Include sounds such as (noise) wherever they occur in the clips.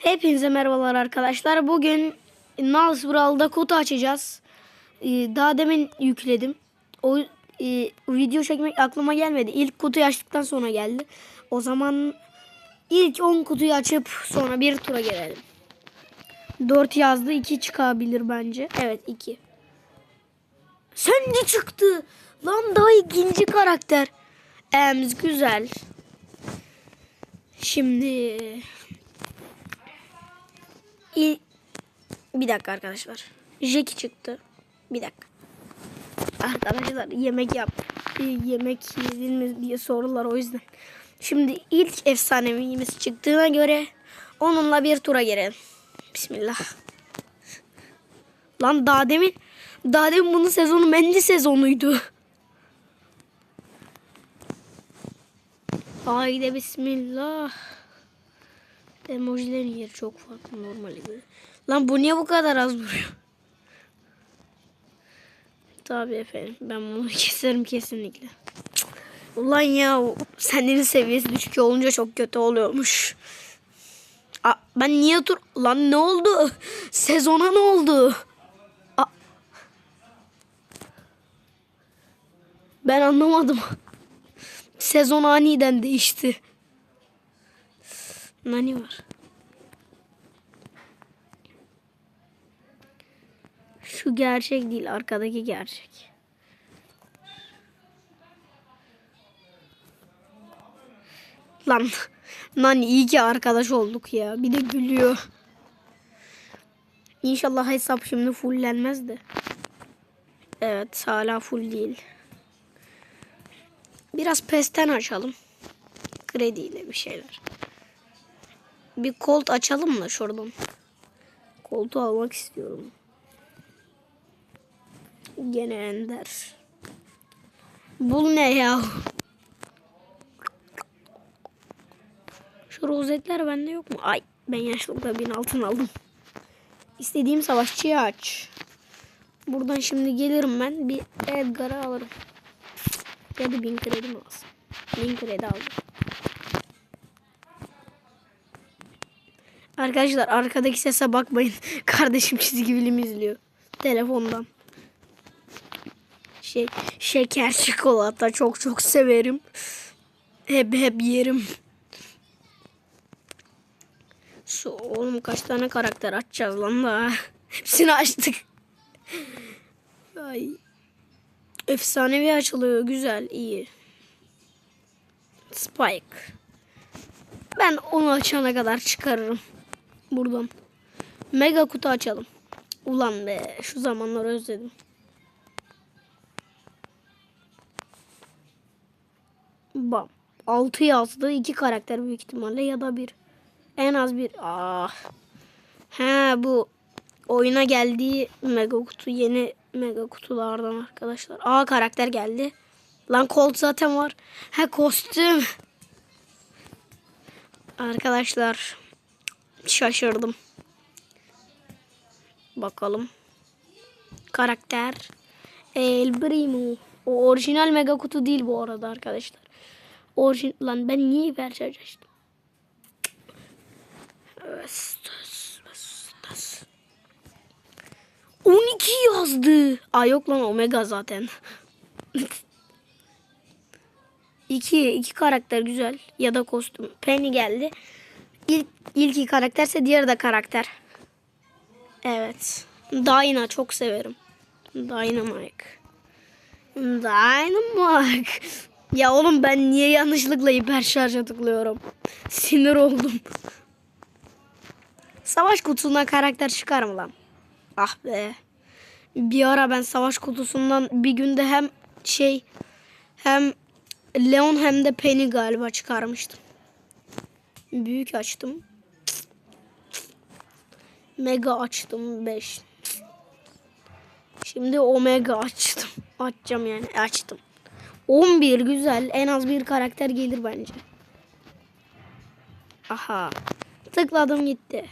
Hepinize merhabalar arkadaşlar. Bugün Nals Brawl'da kutu açacağız. Ee, Daha demin yükledim. O e, video çekmek aklıma gelmedi. İlk kutuyu açtıktan sonra geldi. O zaman ilk 10 kutuyu açıp sonra bir tura gelelim. 4 yazdı. 2 çıkabilir bence. Evet 2. Sen de çıktı. Lan daha ikinci karakter. Ems güzel. Şimdi İ- bir dakika arkadaşlar. Jackie çıktı. Bir dakika. Arkadaşlar yemek yap. Yemek yedin mi diye sorular o yüzden. Şimdi ilk efsanevimiz çıktığına göre onunla bir tura girelim. Bismillah. Lan daha demin daha demin bunun sezonu Mendi sezonuydu. Haydi bismillah. Emojilerin yeri çok farklı normali göre. Lan bu niye bu kadar az vuruyor? Tabii efendim. Ben bunu (laughs) keserim kesinlikle. Ulan ya senin seviyesi düşük olunca çok kötü oluyormuş. Aa, ben niye dur... Lan ne oldu? Sezona ne oldu? Aa. Ben anlamadım. Sezon aniden değişti. Nani var? Şu gerçek değil, arkadaki gerçek. Lan, Nani iyi ki arkadaş olduk ya. Bir de gülüyor. İnşallah hesap şimdi fullenmez de. Evet, hala full değil. Biraz pesten açalım. Krediyle bir şeyler. Bir kolt açalım mı şuradan? Koltuğu almak istiyorum. Gene ender. Bul ne ya? Şu rozetler bende yok mu? Ay ben yaşlıkta bin altın aldım. İstediğim savaşçıyı aç. Buradan şimdi gelirim ben bir Edgar'ı alırım. Ya da bin kredi mi alsın? Bin kredi aldım. Arkadaşlar arkadaki sese bakmayın. (laughs) Kardeşim çizgi film izliyor. Telefondan. Şey, şeker çikolata çok çok severim. Hep hep yerim. Su, oğlum kaç tane karakter açacağız lan daha. (laughs) Hepsini açtık. Ay. Efsanevi açılıyor. Güzel, iyi. Spike. Ben onu açana kadar çıkarırım. Buradan. Mega kutu açalım. Ulan be şu zamanları özledim. Bam. 6 yazdı. 2 karakter büyük ihtimalle ya da bir. En az bir. Ah. He bu oyuna geldiği mega kutu yeni mega kutulardan arkadaşlar. Aa karakter geldi. Lan Colt zaten var. He kostüm. Arkadaşlar şaşırdım. Bakalım. Karakter El Primo. O orijinal mega kutu değil bu arada arkadaşlar. Orijin lan ben niye hipercharge açtım? Vestas. 12 yazdı. Aa yok lan Omega zaten. (laughs) iki, iki karakter güzel. Ya da kostüm. Penny geldi. İlk, ilki karakterse diğeri de karakter. Evet. Dyna çok severim. Dynamite. Dynamite. Ya oğlum ben niye yanlışlıkla hiper şarja tıklıyorum? Sinir oldum. Savaş kutusundan karakter çıkar mı lan? Ah be. Bir ara ben savaş kutusundan bir günde hem şey hem Leon hem de Penny galiba çıkarmıştım. Büyük açtım. Mega açtım 5. Şimdi Omega açtım. Açacağım yani açtım. 11 güzel. En az bir karakter gelir bence. Aha. Tıkladım gitti.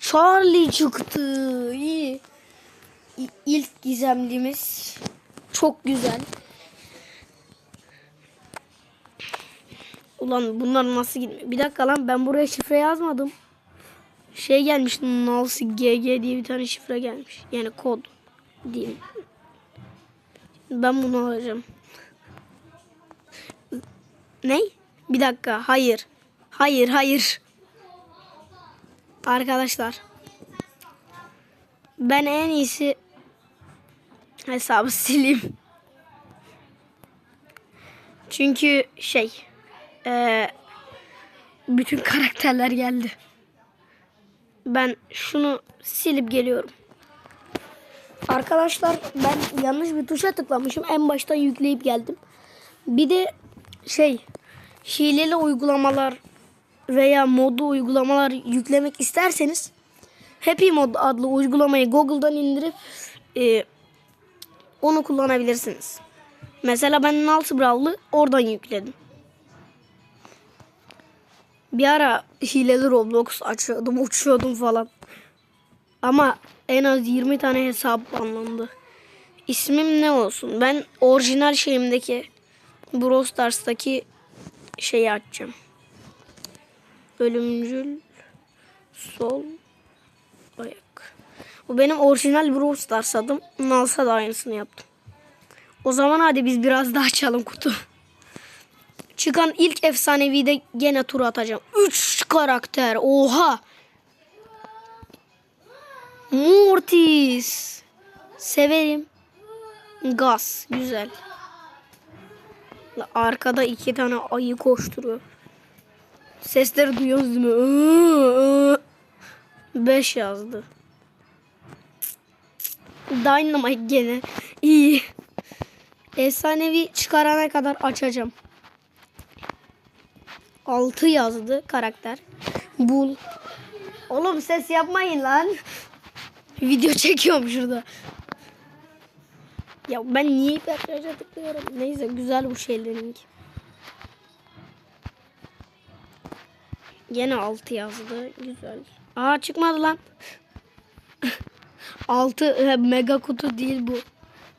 Charlie çıktı. İyi. İlk gizemlimiz. Çok güzel. Ulan bunlar nasıl gitmiyor? Bir dakika lan ben buraya şifre yazmadım. şey gelmiş. Nalsi GG diye bir tane şifre gelmiş. Yani kod diyeyim. Ben bunu alacağım. Ne? Bir dakika. Hayır. Hayır, hayır. Arkadaşlar. Ben en iyisi hesabı sileyim. Çünkü şey eee, bütün karakterler geldi. Ben şunu silip geliyorum. Arkadaşlar ben yanlış bir tuşa tıklamışım. En baştan yükleyip geldim. Bir de şey hileli uygulamalar veya modlu uygulamalar yüklemek isterseniz Happy Mod adlı uygulamayı Google'dan indirip e, onu kullanabilirsiniz. Mesela ben Nalsı Brawl'ı oradan yükledim. Bir ara hileli Roblox açıyordum, uçuyordum falan. Ama en az 20 tane hesap banlandı. İsmim ne olsun? Ben orijinal şeyimdeki Brawl Stars'taki şeyi açacağım. Ölümcül sol ayak. Bu benim orijinal Brawl Stars adım. Nalsa da aynısını yaptım. O zaman hadi biz biraz daha açalım kutu. Çıkan ilk efsanevi de gene tur atacağım. 3 karakter. Oha. Mortis. Severim. Gaz. Güzel. Arkada iki tane ayı koşturuyor. Sesleri duyuyoruz değil mi? Iı, ıı. Beş yazdı. Dynamite gene. İyi. Efsanevi çıkarana kadar açacağım. 6 yazdı karakter. Bul. Oğlum ses yapmayın lan. Video (laughs) çekiyorum şurada. Ya ben niye hiperşarja tıklıyorum? Neyse güzel bu şeylerin. Yine 6 yazdı. Güzel. Aa çıkmadı lan. (laughs) 6 mega kutu değil bu.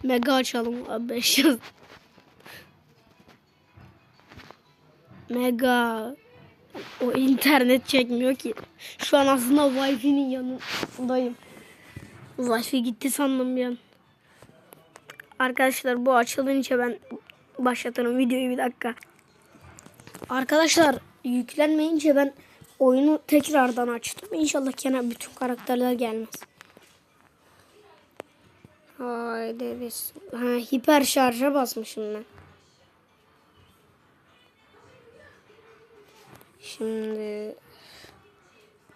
Mega açalım. 5 yaz. Mega. O internet çekmiyor ki. Şu an aslında Wi-Fi'nin yanındayım. Wi-Fi gitti sandım bir an. Arkadaşlar bu açılınca ben başlatırım videoyu bir dakika. Arkadaşlar yüklenmeyince ben oyunu tekrardan açtım. İnşallah kenar bütün karakterler gelmez. Haydi biz. Ha, hiper şarja basmışım ben. Şimdi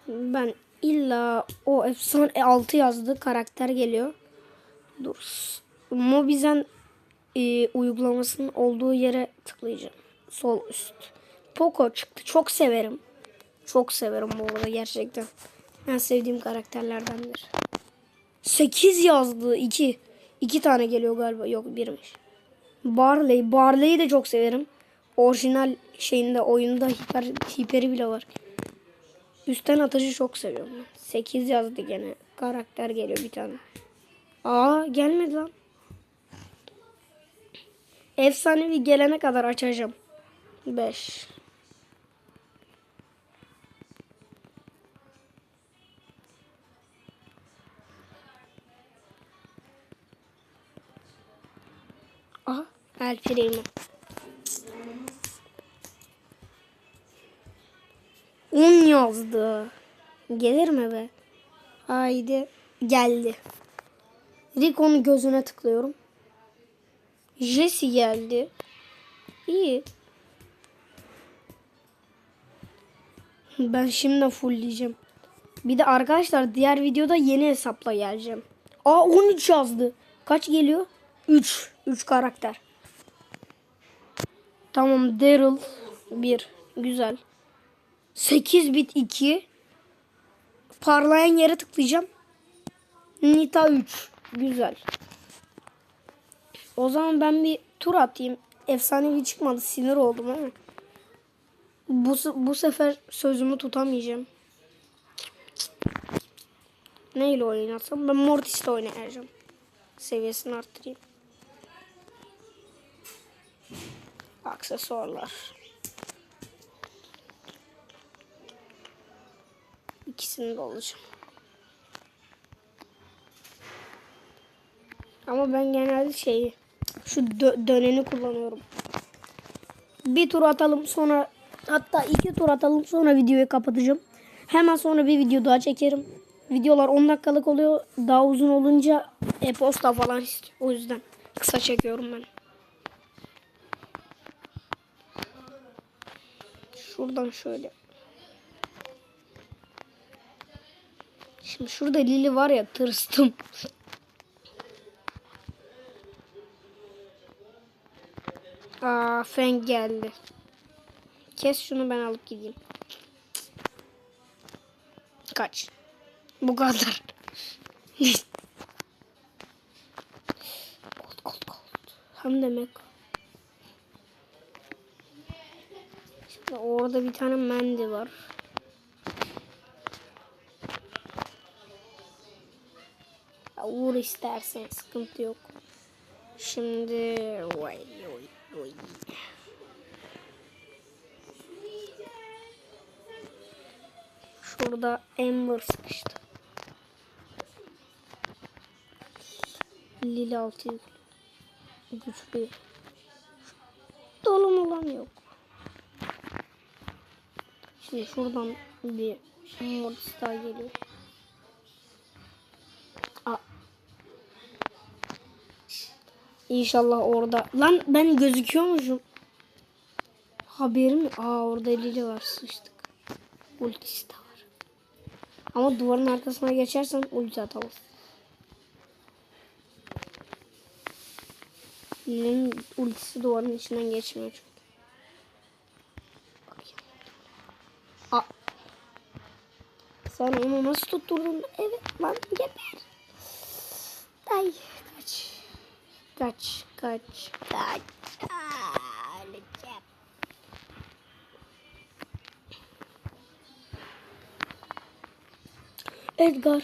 ben illa o efsane 6 yazdı karakter geliyor. Dur. Mobizen e, uygulamasının olduğu yere tıklayacağım. Sol üst. Poco çıktı. Çok severim. Çok severim bu arada gerçekten. En sevdiğim karakterlerdendir. 8 yazdı. 2. 2 tane geliyor galiba. Yok birmiş. Barley. Barley'i de çok severim. Orijinal şeyinde oyunda hiper, hiperi bile var. Üstten atıcı çok seviyorum. 8 yazdı gene. Karakter geliyor bir tane. Aa gelmedi lan. Efsanevi gelene kadar açacağım. 5. Aha El Primo. Yazdı. Gelir mi be? Haydi. Geldi. Rico'nun gözüne tıklıyorum. Jesse geldi. İyi. Ben şimdi fullleyeceğim. Bir de arkadaşlar diğer videoda yeni hesapla geleceğim. Aa 13 yazdı. Kaç geliyor? 3. 3 karakter. Tamam Daryl 1. Güzel. 8 bit 2. Parlayan yere tıklayacağım. Nita 3. Güzel. O zaman ben bir tur atayım. Efsanevi çıkmadı. Sinir oldum ama. Bu, bu sefer sözümü tutamayacağım. Neyle oynatsam? Ben Mortis'le oynayacağım. Seviyesini arttırayım. Aksesuarlar. İkisini de alacağım. Ama ben genelde şeyi şu dö- döneni kullanıyorum. Bir tur atalım sonra hatta iki tur atalım sonra videoyu kapatacağım. Hemen sonra bir video daha çekerim. Videolar 10 dakikalık oluyor. Daha uzun olunca e-posta falan istiyor. O yüzden kısa çekiyorum ben. Şuradan şöyle. Şimdi şurada Lili var ya tırstım. Aa Feng geldi. Kes şunu ben alıp gideyim. Kaç. Bu kadar. (laughs) Gold gold gold. Hem demek. Şimdi orada bir tane mendi var. Uğur istersen sıkıntı yok. Şimdi vay vay vay. Şurada Ember sıkıştı. Lili altı. Güçlü. Dolum olan yok. Şimdi şuradan bir modis daha geliyor. İnşallah orada. Lan ben gözüküyormuşum. Haberim? Aa orada Lili var sıçtık. Ultisi de var. Ama duvarın arkasına geçersen ulti atamaz. Lili'nin ultisi duvarın içinden geçmiyor çünkü. Sen onu nasıl tutturdun? Evet lan geber. Ay kaç. Kaç kaç kaç. Öleceğim. Edgar.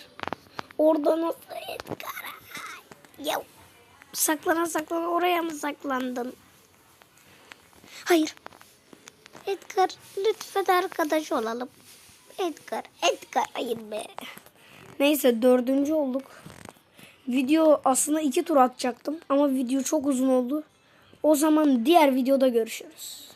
Orada nasıl Edgar? Ya saklana saklana oraya mı saklandın? Hayır. Edgar lütfen arkadaş olalım. Edgar, Edgar hayır be. Neyse dördüncü olduk. Video aslında iki tur atacaktım ama video çok uzun oldu. O zaman diğer videoda görüşürüz.